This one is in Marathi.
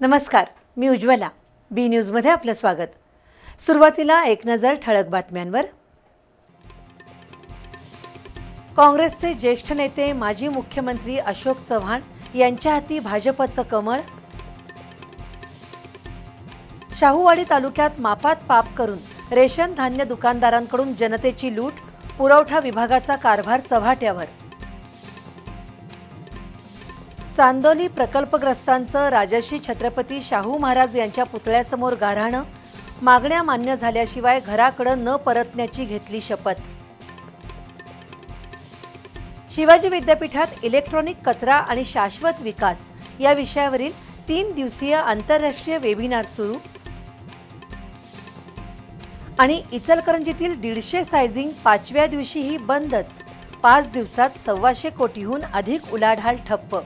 नमस्कार मी उज्ज्वला. बी न्यूजमध्ये आपलं स्वागत. सुरुवातीला एक नजर ठळक बातम्यांवर. काँग्रेसचे ज्येष्ठ नेते माजी मुख्यमंत्री अशोक चव्हाण यांच्या हाती भाजपचं कमळ. शाहूवाडी तालुक्यात मापात पाप करून रेशन धान्य दुकानदारांकडून जनतेची लूट पुरवठा विभागाचा कारभार चव्हाट्यावर. चांदोली प्रकल्पग्रस्तांचं राजर्षी छत्रपती शाहू महाराज यांच्या पुतळ्यासमोर गाऱ्हाणं मागण्या मान्य झाल्याशिवाय घराकडं न परतण्याची घेतली शपथ. शिवाजी विद्यापीठात इलेक्ट्रॉनिक कचरा आणि शाश्वत विकास या विषयावरील तीन दिवसीय आंतरराष्ट्रीय वेबिनार सुरू आणि इचलकरंजीतील दीडशे सायझिंग पाचव्या दिवशीही बंदच. पाच दिवसात सव्वाशे कोटीहून अधिक उलाढाल ठप्प.